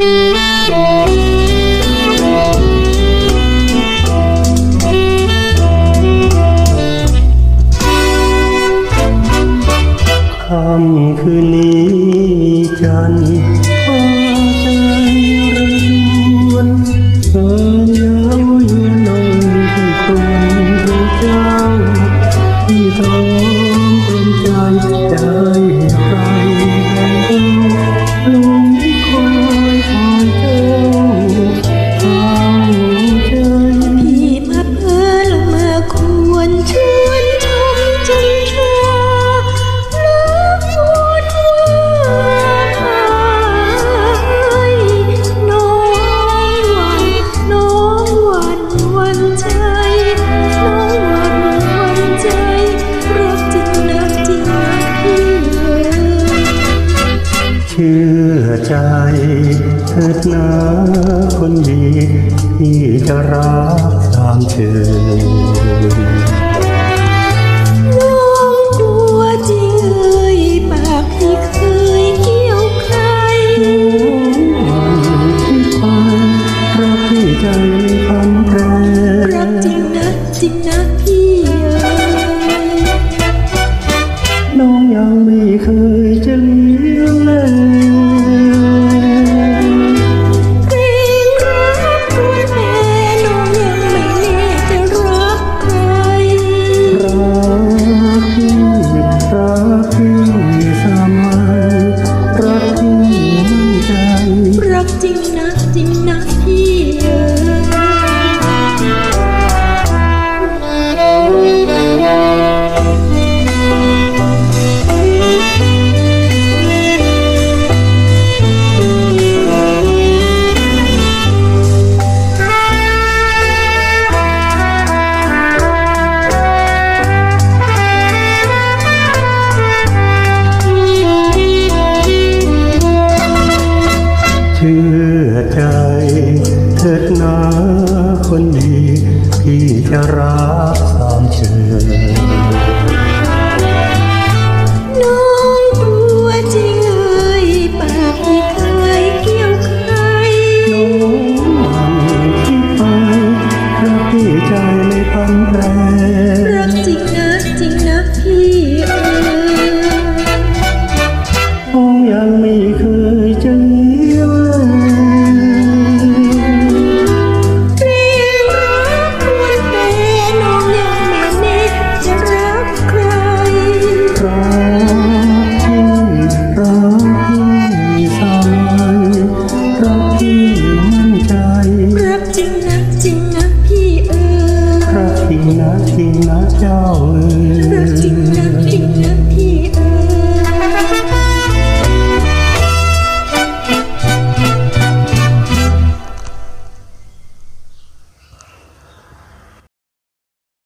ค่ำคืนนี้จันทร์ฟ้ใจระยวนเธอยาวยืนนงที่คนรู้เจ้าที่ท้องเป็นใจได้ ชื่อใจเถิดนะคนดีที่จะรักตามเธอ Chara.